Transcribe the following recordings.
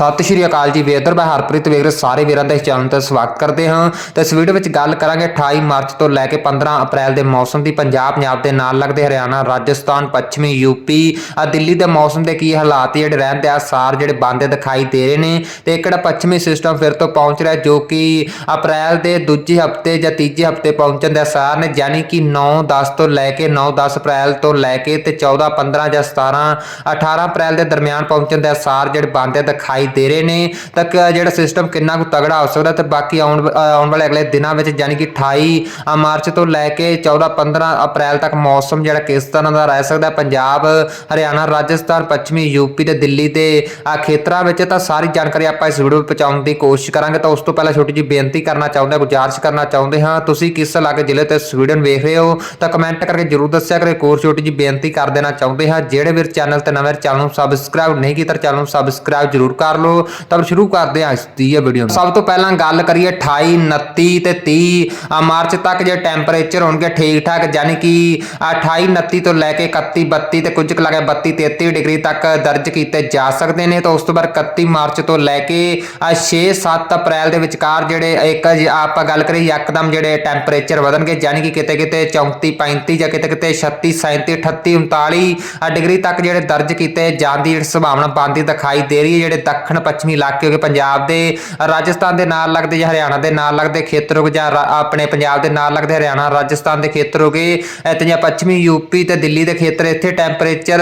ਸਤਿ ਸ਼੍ਰੀ ਅਕਾਲ ਜੀ ਵੇਦਰ, ਮੈਂ ਹਰਪ੍ਰੀਤ ਵੇਗਰ ਸਾਰੇ ਵੀਰਾਂ ਦਾ ਇਸ ਚੈਨਲ ਤੇ ਸਵਾਗਤ ਕਰਦੇ ਹਾਂ। ਤੇ ਇਸ ਵੀਡੀਓ ਵਿੱਚ ਗੱਲ ਕਰਾਂਗੇ 28 ਮਾਰਚ ਤੋਂ ਲੈ ਕੇ 15 ਅਪ੍ਰੈਲ ਦੇ ਮੌਸਮ ਦੀ। ਪੰਜਾਬ ਪੰਜਾਬ ਦੇ ਨਾਲ ਲੱਗਦੇ ਹਰਿਆਣਾ, ਰਾਜਸਥਾਨ, ਪੱਛਮੀ ਯੂਪੀ ਆ ਦਿੱਲੀ ਦੇ ਮੌਸਮ ਦੇ ਕੀ ਹਾਲਾਤ ਜਿਹੜੇ ਰਹਿੰਦੇ ਆ ਸਾਰ ਜਿਹੜੇ ਬੰਦੇ ਦਿਖਾਈ ਦੇ ਰਹੇ ਨੇ। ਤੇ ਇੱਕ ਜਿਹੜਾ ਪੱਛਮੀ ਸਿਸਟਮ ਫਿਰ ਤੋਂ ਪਹੁੰਚ ਰਿਹਾ, ਜੋ ਕਿ ਅਪ੍ਰੈਲ ਦੇ ਦੂਜੇ ਹਫ਼ਤੇ ਜਾਂ ਤੀਜੇ ਹਫ਼ਤੇ ਪਹੁੰਚਣ ਦੇ ਸਾਰ ਨੇ, ਯਾਨੀ ਕਿ 9 10 ਤੋਂ ਲੈ ਕੇ 9 10 ਅਪ੍ਰੈਲ ਤੋਂ ਲੈ ਕੇ ਤੇ 14 15 ਜਾਂ 17 18 ਅਪ੍ਰੈਲ ਦੇ ਦਰਮਿਆਨ ਪਹੁੰਚਣ ਦੇ ਸਾਰ ਜਿਹੜੇ ਬੰਦੇ ਦਿਖਾਈ ਦੇ ਰਹੇ ਨੇ। ਤਾਂ ਕ- ਜਿਹੜਾ ਸਿਸਟਮ ਕਿੰਨਾ ਕੁ ਤਗੜਾ ਹੋ ਸਕਦਾ ਤੇ ਬਾਕੀ ਆਉਣ ਆਉਣ ਵਾਲੇ ਅਗਲੇ ਦਿਨਾਂ ਵਿੱਚ ਯਾਨੀ ਕਿ 28 ਮਾਰਚ ਤੋਂ ਲੈ ਕੇ 14 15 ਅਪ੍ਰੈਲ ਤੱਕ ਮੌਸਮ ਜਿਹੜਾ ਕਿਸ ਤਰ੍ਹਾਂ ਦਾ ਰਹਿ ਸਕਦਾ ਪੰਜਾਬ, ਹਰਿਆਣਾ, ਰਾਜਸਥਾਨ, ਪੱਛਮੀ, ਯੂਪੀ ਤੇ ਦਿੱਲੀ ਦੇ ਖੇਤਰਾਂ ਵਿੱਚ ਤਾਂ ਸਾਰੀ ਜਾਣਕਾਰੀ ਆਪਾਂ ਇਸ ਵੀਡੀਓ ਵਿੱਚ ਪਹੁੰਚਾਉਣ ਦੀ ਕੋਸ਼ਿਸ਼ ਕਰਾਂਗੇ। ਤਾਂ ਉਸ ਤੋਂ ਪਹਿਲਾਂ ਛੋਟੀ ਜਿਹੀ ਬੇਨਤੀ ਕਰਨਾ ਚਾਹੁੰਦੇ ਹਾਂ, ਗੁਜ਼ਾਰਿਸ਼ ਕਰਨਾ ਚਾਹੁੰਦੇ ਹਾਂ। ਤੁਸੀਂ ਕਿਸ ਇਲਾਕੇ ਜ਼ਿਲ੍ਹੇ ਤੇ ਸਵੀਡਨ ਵੇਖ ਰਹੇ ਹੋ? ਤਾਂ ਕਮੈਂਟ ਕਰਕੇ ਜਰੂਰ ਦੱਸਿਆ ਕਰੋ। ਇੱਕ ਹੋਰ ਛੋਟੀ ਜਿਹੀ ਬੇਨਤੀ ਕਰ ਦੇਣਾ ਚਾਹੁੰਦੇ ਹਾਂ, ਜਿਹੜੇ ਵੀਰ ਚੈਨਲ ਤੇ ਨਵੇਂ ਚੈਨਲ ਨੂੰ ਸਬਸਕ੍ਰਾਈਬ ਨਹੀਂ ਕੀਤਾ, ਚੈਨਲ ਨੂੰ ਸਬਸਕ੍ਰਾਈਬ ਜਰੂਰ ਕਰ ਲਓ ਤਾਂ ਸ਼ੁਰੂ ਕਰਦੇ ਹਾਂ ਇਸ ਦੀ ਇਹ ਵੀਡੀਓ ਸਭ ਤੋਂ ਪਹਿਲਾਂ ਗੱਲ ਕਰੀਏ 28 29 ਤੇ 30 ਮਾਰਚ ਤੱਕ ਜੇ ਟੈਂਪਰੇਚਰ ਹੋਣਗੇ ਠੀਕ ਠਾਕ ਯਾਨੀ ਕਿ 28 29 ਤੋਂ ਲੈ ਕੇ 31 32 ਤੇ ਕੁਝ ਕੁ ਲੱਗੇ 32 33 ਡਿਗਰੀ ਤੱਕ ਦਰਜ ਕੀਤੇ ਜਾ ਸਕਦੇ ਨੇ। ਤਾਂ ਉਸ ਤੋਂ ਬਾਅਦ 31 ਮਾਰਚ ਤੋਂ ਲੈ ਕੇ 6 7 ਅਪ੍ਰੈਲ ਦੇ ਵਿਚਕਾਰ ਜਿਹੜੇ ਇੱਕ ਆਪਾਂ ਗੱਲ ਕਰੀਏ ਯਕਦਮ ਜਿਹੜੇ ਟੈਂਪਰੇਚਰ ਵਧਣਗੇ, ਯਾਨੀ ਕਿ ਕਿਤੇ ਕਿਤੇ 34 35 ਜਾਂ ਕਿਤੇ ਕਿਤੇ 36 37 38 39 ਡਿਗਰੀ ਤੱਕ ਜਿਹੜੇ ਦਰਜ ਕੀਤੇ ਜਾਣ ਦੀ ਸੰਭਾਵਨਾ ਬਣਦੀ ਦਿਖਾਈ ਦੇ ਰਹੀ ਹੈ, ਜਿਹੜੇ ਦੱਖਣ ਪੱਛਮੀ ਇਲਾਕੇ ਹੋ ਗਏ। ਪੰਜਾਬ ਦੇ, ਰਾਜਸਥਾਨ ਦੇ ਨਾਲ ਲੱਗਦੇ ਜਾਂ ਹਰਿਆਣਾ ਦੇ ਨਾਲ ਲੱਗਦੇ ਖੇਤਰ ਹੋ ਗਏ ਜਾਂ ਰਾ- ਆਪਣੇ ਪੰਜਾਬ ਦੇ ਨਾਲ ਲੱਗਦੇ ਹਰਿਆਣਾ, ਰਾਜਸਥਾਨ ਦੇ ਖੇਤਰ ਹੋ ਗਏ। ਇੱਥੇ ਜਾਂ ਪੱਛਮੀ ਯੂਪੀ ਤੇ ਦਿੱਲੀ ਦੇ ਖੇਤਰ ਇੱਥੇ ਟੈਂਪਰੇਚਰ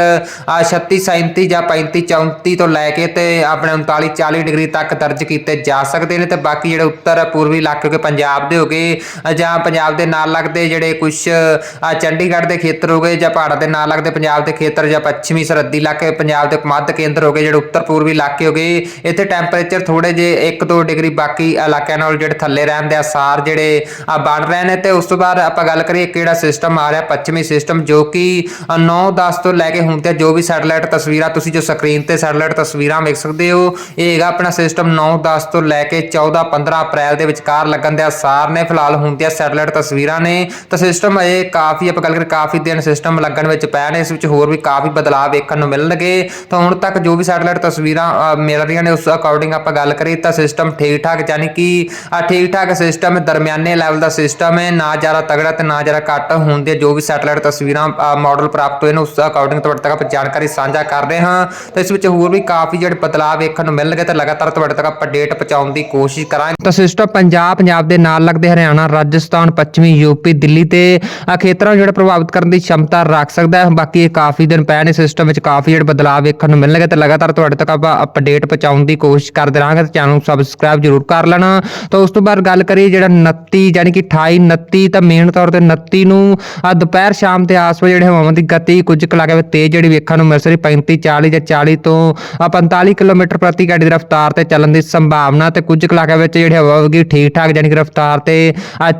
ਆ 36 37 ਜਾਂ 35 34 ਤੋਂ ਲੈ ਕੇ ਤੇ ਆਪਣੇ 39 40 ਡਿਗਰੀ ਤੱਕ ਦਰਜ ਕੀਤੇ ਜਾ ਸਕਦੇ ਨੇ। ਤੇ ਬਾਕੀ ਜਿਹੜੇ ਉੱਤਰ ਪੂਰਬੀ ਇਲਾਕੇ ਹੋ ਗਏ, ਪੰਜਾਬ ਦੇ ਹੋ ਗਏ ਜਾਂ ਪੰਜਾਬ ਦੇ ਨਾਲ ਲੱਗਦੇ ਜਿਹੜੇ ਕੁਝ ਚੰਡੀਗੜ੍ਹ ਦੇ ਖੇਤਰ ਹੋ ਗਏ ਜਾਂ ਪਹਾੜਾਂ ਦੇ ਨਾਲ ਲੱਗਦੇ ਪੰਜਾਬ ਦੇ ਖੇਤਰ ਜਾਂ ਪੱਛਮੀ ਸਰਹੱਦੀ ਇਲਾਕੇ, ਪੰਜਾਬ ਦੇ ਮੱਧ ਕੇਂਦਰ ਹੋ ਗਏ, ਜਿਹੜੇ ਉੱਤਰ ਪੂਰਬੀ ਇਲਾਕੇ ਹੋ ਗਏ। ਇੱਥੇ ਟੈਂਪਰੇਚਰ ਥੋੜੇ ਜੇ 1-2 ਡਿਗਰੀ ਬਾਕੀ ਇਲਾਕਿਆਂ ਨਾਲ ਜਿਹੜੇ ਥੱਲੇ ਰਹਿਣ ਦੇ ਆਸਾਰ ਜਿਹੜੇ ਬਣ ਰਹੇ ਨੇ ਤੇ ਉਸ ਤੋਂ ਬਾਅਦ ਆਪਾਂ ਗੱਲ ਕਰੀਏ ਕਿਹੜਾ ਸਿਸਟਮ ਆ ਰਿਹਾ ਪੱਛਮੀ ਸਿਸਟਮ ਜੋ ਕਿ 9-10 ਤੋਂ ਲੈ ਕੇ ਹੁਣ ਤੇ ਜੋ ਵੀ ਸੈਟਲਾਈਟ ਤਸਵੀਰਾਂ ਤੁਸੀਂ ਜੋ ਸਕਰੀਨ ਤੇ ਸੈਟਲਾਈਟ ਤਸਵੀਰਾਂ ਵੇਖ ਸਕਦੇ ਹੋ ਇਹ ਹੈਗਾ ਆਪਣਾ ਸਿਸਟਮ 9-10 ਤੋਂ ਲੈ ਕੇ 14-15 ਅਪ੍ਰੈਲ ਦੇ ਵਿਚਕਾਰ ਲੱਗਣ ਦੇ ਆਸਾਰ ਨੇ ਫਿਲਹਾਲ ਹੁਣ ਤੇ ਸੈਟਲਾਈਟ ਤਸਵੀਰਾਂ ਨੇ ਤਾਂ ਸਿਸਟਮ ਇਹ ਕਾਫੀ ਆਪਾਂ ਗੱਲ ਕਰੀਏ ਕਾਫੀ ਦਿਨ ਸਿਸਟਮ ਲੱਗਣ ਵਿੱਚ ਪਏ ਨੇ ਇਸ ਵਿੱਚ ਹੋਰ ਵੀ ਕਾਫੀ ਬਦਲਾਅ ਵੇਖਣ ਨੂੰ ਮਿਲਣਗੇ ਤਾਂ ਹੁਣ ਤੱਕ ਜੋ ਵੀ ਸੈਟਲਾਈਟ ਤਸਵੀਰਾਂ ਅ, ਮਿਲ ਰਹੀਆਂ ਨੇ, ਉਸ ਅਕੋਰਡਿੰਗ ਆਪਾਂ ਗੱਲ ਕਰੀਏ ਤਾਂ ਸਿਸਟਮ ਠੀਕ ਠਾਕ ਯਾਨੀ ਕਿ ਠੀਕ ਠਾਕ ਸਿਸਟਮ ਦਰਮਿਆਨੇ ਲੈਵਲ ਦਾ ਸਿਸਟਮ ਹੈ, ਨਾ ਜ਼ਿਆਦਾ ਤਗੜਾ ਤੇ ਨਾ ਜ਼ਿਆਦਾ ਘੱਟ ਹੋਣ ਹੁੰਦੇ ਜੋ ਵੀ ਸੈਟਲਾਈਟ ਤਸਵੀਰਾਂ ਮਾਡਲ ਪ੍ਰਾਪਤ ਹੋਏ ਨੇ, ਉਸ ਅਕੋਰਡਿੰਗ ਤੁਹਾਡੇ ਤੱਕ ਆਪਾਂ ਜਾਣਕਾਰੀ ਸਾਂਝਾ ਕਰ ਰਹੇ ਹਾਂ। ਤਾਂ ਇਸ ਵਿੱਚ ਹੋਰ ਵੀ ਕਾਫੀ ਜਿਹੜੇ ਬਦਲਾਅ ਵੇਖਣ ਨੂੰ ਮਿਲਣਗੇ ਤੇ ਲਗਾਤਾਰ ਤੁਹਾਡੇ ਤੱਕ ਆਪਾਂ ਅਪਡੇਟ ਪਹੁੰਚਾਉਣ ਦੀ ਕੋਸ਼ਿਸ਼ ਕਰਾਂਗੇ। ਤਾਂ ਸਿਸਟਮ ਪੰਜਾਬ ਪੰਜਾਬ ਦੇ ਨਾਲ ਲੱਗਦੇ ਹਰਿਆਣਾ, ਰਾਜਸਥਾਨ, ਪੱਛਮੀ ਯੂਪੀ ਦਿੱਲੀ ਤੇ ਖੇਤਰਾਂ ਨੂੰ ਜਿਹੜਾ ਪ੍ਰਭਾਵਿਤ ਕਰਨ ਦੀ ਸ਼ਮਤਾ ਰੱਖ ਸਕਦਾ ਹੈ। ਬਾਕੀ ਇਹ ਕਾਫੀ ਦਿਨ ਪਏ ਸਿਸਟਮ ਵਿੱਚ ਕਾਫੀ ਜਿਹੜੇ ਬਦਲਾਅ ਵੇਖਣ ਨੂੰ ਮਿਲਣਗੇ ਤੇ ਲਗਾਤਾਰ ਤੁਹਾਡੇ ਤੱਕ ਆਪਾਂ ਅਪਡੇਟ ਪਹੁੰਚਾਉਣ ਦੀ ਕੋਸ਼ਿਸ਼ ਕਰਦੇ ਰਹਾਂਗੇ ਤੇ ਚੈਨਲ ਨੂੰ ਸਬਸਕ੍ਰਾਈਬ ਜਰੂਰ ਕਰ ਲੈਣਾ। ਤਾਂ ਉਸ ਤੋਂ ਬਾਅਦ ਗੱਲ ਕਰੀਏ ਜਿਹੜਾ 29 ਯਾਨੀ ਕਿ 28 29 ਤਾਂ ਮੇਨ ਤੌਰ ਤੇ 29 ਨੂੰ ਆ ਦੁਪਹਿਰ ਸ਼ਾਮ ਦੇ ਆਸ-ਪਾਸ ਜਿਹੜੇ ਹਵਾਵਾਂ ਦੀ ਗਤੀ ਕੁਝ ਕੁ ਲੱਗੇ ਤੇਜ਼ ਜਿਹੜੀ ਵੇਖਣ ਨੂੰ ਮਿਲ ਸਕਦੀ 35 40 ਜਾਂ 40 ਤੋਂ ਆ 45 ਕਿਲੋਮੀਟਰ ਪ੍ਰਤੀ ਘੰਟੇ ਦੀ ਰਫ਼ਤਾਰ ਤੇ ਚੱਲਣ ਦੀ ਸੰਭਾਵਨਾ ਤੇ ਕੁਝ ਕੁ ਇਲਾਕਿਆਂ ਵਿੱਚ ਜਿਹੜੀ ਹਵਾ ਹੋਵੇਗੀ ਠੀਕ ਠਾਕ ਯਾਨੀ ਕਿ ਰਫ਼ਤਾਰ ਤੇ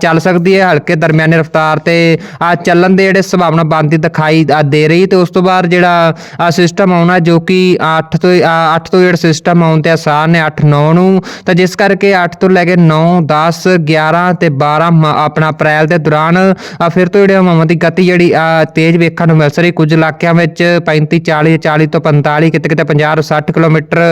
ਚੱਲ ਸਕਦੀ ਹੈ। ਹਲਕੇ ਦਰਮਿਆਨੇ ਰਫ਼ਤਾਰ ਤੇ ਆ ਚੱਲਣ ਦੇ ਜਿਹੜੇ ਸੰਭਾਵਨਾ ਬਣਦੀ ਦਿਖਾਈ ਦੇ ਰਹੀ ਤੇ ਉਸ ਤੋਂ ਬਾਅਦ ਜਿਹੜਾ ਸਿਸਟਮ ਆਉਣਾ ਜੋ ਕਿ 8 ਤੋਂ 8 ਤੋਂ ਜਿਹੜਾ ਸਿਸਟਮ ਆਉਣ ਤੇ ਆਸਾਨ ਨੇ 8 9 ਨੂੰ। ਤਾਂ ਜਿਸ ਕਰਕੇ 8 ਤੋਂ ਲੈ ਕੇ 9 10 11 ਤੇ 12 ਆਪਣਾ ਅਪ੍ਰੈਲ ਦੇ ਦੌਰਾਨ ਫਿਰ ਤੋਂ ਜਿਹੜੇ ਹਵਾਵਾਂ ਦੀ ਗਤੀ ਜਿਹੜੀ ਤੇਜ਼ ਵੇਖਣ ਨੂੰ ਮਿਲ ਸਕਦੀ ਕੁਝ ਇਲਾਕਿਆਂ ਵਿੱਚ 35 40 40 ਤੋਂ 45 ਕਿਤੇ ਕਿਤੇ 50 60 ਕਿਲੋਮੀਟਰ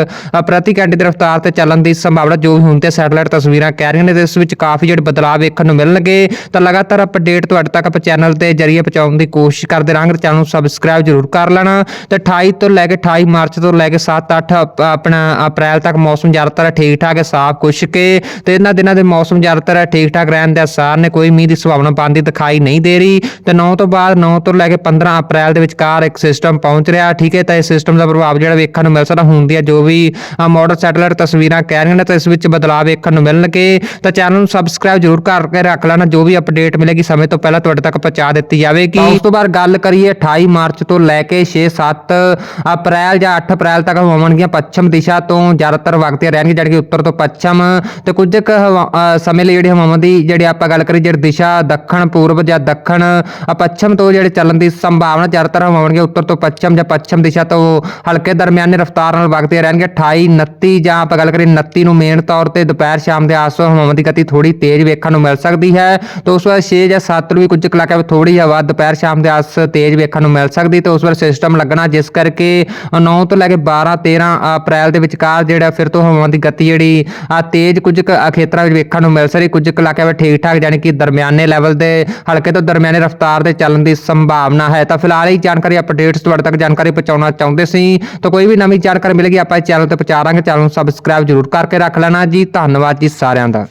ਪ੍ਰਤੀ ਘੰਟੇ ਦੀ ਰਫ਼ਤਾਰ ਤੇ ਚੱਲਣ ਦੀ ਸੰਭਾਵਨਾ ਜੋ ਵੀ ਹੁਣ ਤੇ ਸੈਟੇਲਾਈਟ ਤਸਵੀਰਾਂ ਕਹਿ ਰਹੀਆਂ ਨੇ, ਤੇ ਇਸ ਵਿੱਚ ਕਾਫੀ ਜਿਹੜੇ ਬਦਲਾਅ ਵੇਖਣ ਨੂੰ ਮਿਲਣਗੇ। ਤਾਂ ਲਗਾਤਾਰ ਅਪਡੇਟ ਤੁਹਾਡੇ ਤੱਕ ਆਪਾਂ ਚੈਨਲ ਤੇ ਜਰੀਏ ਪਹੁੰਚਾਉਣ ਦੀ ਕੋਸ਼ਿਸ਼ ਕਰਦੇ ਰਹਾਂਗੇ। ਚੈਨਲ ਨੂੰ ਸਬਸਕ੍ਰਾਈਬ ਜ਼ਰੂਰ ਕਰ ਲੈਣਾ। ਤੇ 28 ਤੋਂ ਲੈ ਕੇ 28 ਮਾਰਚ ਤੋਂ ਲੈ ਕੇ 7 8 ਆਪਣਾ ਅਪ੍ਰੈਲ ਤੱਕ ਮੌਸਮ ਜ਼ਿਆਦਾਤਰ ਠੀਕ ਠਾਕ ਹੈ, ਸਾਫ਼ ਖੁਸ਼ਕ ਹੈ ਤੇ ਇਹਨਾਂ ਦਿਨਾਂ ਦੇ ਮੌਸਮ ਜ਼ਿਆਦਾਤਰ ਠੀਕ ਠਾਕ ਰਹਿਣ ਦੇ ਆਸਾਰ ਨੇ, ਕੋਈ ਮੀਂਹ ਦੀ ਸੰਭਾਵਨਾ ਬਣਦੀ ਦਿਖਾਈ ਨਹੀਂ ਦੇ ਰਹੀ। ਤੇ 9 ਤੋਂ ਬਾਅਦ 9 ਤੋਂ ਲੈ ਕੇ 15 ਅਪ੍ਰੈਲ ਦੇ ਵਿਚਕਾਰ ਇੱਕ ਸਿਸਟਮ ਪਹੁੰਚ ਰਿਹਾ, ਠੀਕ ਹੈ, ਤਾਂ ਇਸ ਸਿਸਟਮ ਦਾ ਪ੍ਰਭਾਵ ਜਿਹੜਾ ਵੇਖਣ ਨੂੰ ਮਿਲ ਸਕਦਾ ਹੁੰਦੀ ਹੈ ਜੋ ਵੀ ਮਾਡਲ ਸੈਟੇਲਾਈਟ ਤਸਵੀਰਾਂ ਕਹਿ ਰਹੀਆਂ ਨੇ, ਤਾਂ ਇਸ ਵਿੱਚ ਬਦਲਾਅ ਵੇਖਣ ਨੂੰ ਮਿਲਣਗੇ। ਤਾਂ ਚੈਨਲ ਨੂੰ ਸਬਸਕ੍ਰਾਈਬ ਜ਼ਰੂਰ ਕਰਕੇ ਰੱਖ ਲੈਣਾ, ਜੋ ਵੀ ਅਪਡੇਟ ਮਿਲੇਗੀ, ਸਮੇਂ ਤੋਂ ਪਹਿਲਾਂ ਤੁਹਾਡੇ ਤੱਕ ਪਹੁੰਚਾ ਦਿੱਤੀ ਜਾਵੇਗੀ। ਉਸ ਤੋਂ ਬਾਅਦ ਗੱਲ ਕਰੀਏ 28 ਮਾਰਚ ਤੋਂ ਲੈ ਕੇ 6 7 ਅਪ੍ਰੈਲ ਜਾਂ 8 ਅਪ੍ਰੈਲ ਤੱਕ ਹੋਣਗੀਆਂ ਪੱਛਮ ਦਿਸ਼ਾ ਦਿਸ਼ਾ ਤੋਂ ਜ਼ਿਆਦਾਤਰ ਵਗਦੀਆਂ ਰਹਿਣਗੇ, ਜਿਹੜੀ ਕਿ ਉੱਤਰ ਤੋਂ ਪੱਛਮ ਤੇ ਕੁਝ ਕੁ ਹਵਾ- ਸਮੇਂ ਲਈ ਜਿਹੜੀ ਹਵਾਵਾਂ ਦੀ, ਜਿਹੜੀ ਆਪਾਂ ਗੱਲ ਕਰੀਏ, ਜਿਹੜੀ ਦਿਸ਼ਾ ਦੱਖਣ, ਪੂਰਬ ਜਾਂ ਦੱਖਣ ਪੱਛਮ ਤੋਂ ਜਿਹੜੇ ਚੱਲਣ ਦੀ ਸੰਭਾਵਨਾ ਜ਼ਿਆਦਾਤਰ ਹਵਾਵਾਂ ਉੱਤਰ ਤੋਂ ਪੱਛਮ ਜਾਂ ਪੱਛਮ ਦਿਸ਼ਾ ਤੋਂ ਹਲਕੇ ਦਰਮਿਆਨੇ ਰਫ਼ਤਾਰ ਨਾਲ ਵਗਦੀਆਂ ਰਹਿਣਗੀਆਂ 28 29 ਜਾਂ ਆਪਾਂ ਗੱਲ ਕਰੀਏ 29 ਨੂੰ ਮੇਨ ਤੌਰ ਤੇ ਦੁਪਹਿਰ ਸ਼ਾਮ ਦੇ ਆਸ ਹਵਾਵਾਂ ਦੀ ਗਤੀ ਥੋੜੀ ਤੇਜ਼ ਵੇਖਣ ਨੂੰ ਮਿਲ ਸਕਦੀ ਹੈ। ਤੇ ਉਸ ਵਾਰ 6 ਜਾਂ 7 ਨੂੰ ਵੀ ਕੁਝ ਕੁ ਇਲਾਕਿਆਂ ਵਿੱਚ ਥੋੜੀ ਹਵਾ ਦੁਪਹਿਰ ਸ਼ਾਮ ਦੇ ਆਸ ਤੇਜ਼ ਵੇਖਣ ਨੂੰ ਮਿਲ ਸਕਦੀ ਤੇ ਉਸ ਵਾਰ ਸਿਸਟਮ ਲੱਗਣਾ, ਜਿਸ ਕਰਕੇ 9 ਤੋਂ ਲੈ ਕੇ 12 13 ਅਪ੍ਰੈਲ ਦੇ ਵਿਚਕਾਰ ਜਿਹੜਾ ਫਿਰ ਤੋਂ ਹਵਾਵਾਂ ਦੀ ਗਤੀ ਜਿਹੜੀ ਆ ਤੇਜ਼ ਕੁਝ ਕੁ ਖੇਤਰਾਂ ਵਿੱਚ ਵੇਖਣ ਨੂੰ ਮਿਲ ਸਕਦੀ ਕੁਝ ਕੁ ਇਲਾਕਿਆਂ ਵਿੱਚ ਠੀਕ ਠਾਕ ਯਾਨੀ ਕਿ ਦਰਮਿਆਨੇ ਲੈਵਲ ਦੇ, ਹਲਕੇ ਤੋਂ ਦਰਮਿਆਨੇ ਰਫ਼ਤਾਰ ਦੇ ਚੱਲਣ ਦੀ ਸੰਭਾਵਨਾ ਹੈ। ਤਾਂ ਫਿਲਹਾਲ ਇਹ ਜਾਣਕਾਰੀ ਅਪਡੇਟਸ ਤੁਹਾਡੇ ਤੱਕ ਜਾਣਕਾਰੀ ਪਹੁੰਚਾਉਣਾ ਚਾਹੁੰਦੇ ਸੀ। ਤਾਂ ਕੋਈ ਵੀ ਨਵੀਂ ਜਾਣਕਾਰੀ ਮਿਲੇਗੀ, ਆਪਾਂ ਚੈਨਲ ਤੇ ਪਹੁੰਚਾ ਦਾਂਗੇ। ਚੈਨਲ ਨੂੰ ਸਬਸਕ੍ਰਾਈਬ ਜ਼ਰੂਰ ਕਰਕੇ ਰੱਖ ਲੈਣਾ ਜੀ। ਧੰਨਵਾਦ ਜੀ ਸਾਰਿਆਂ ਦਾ।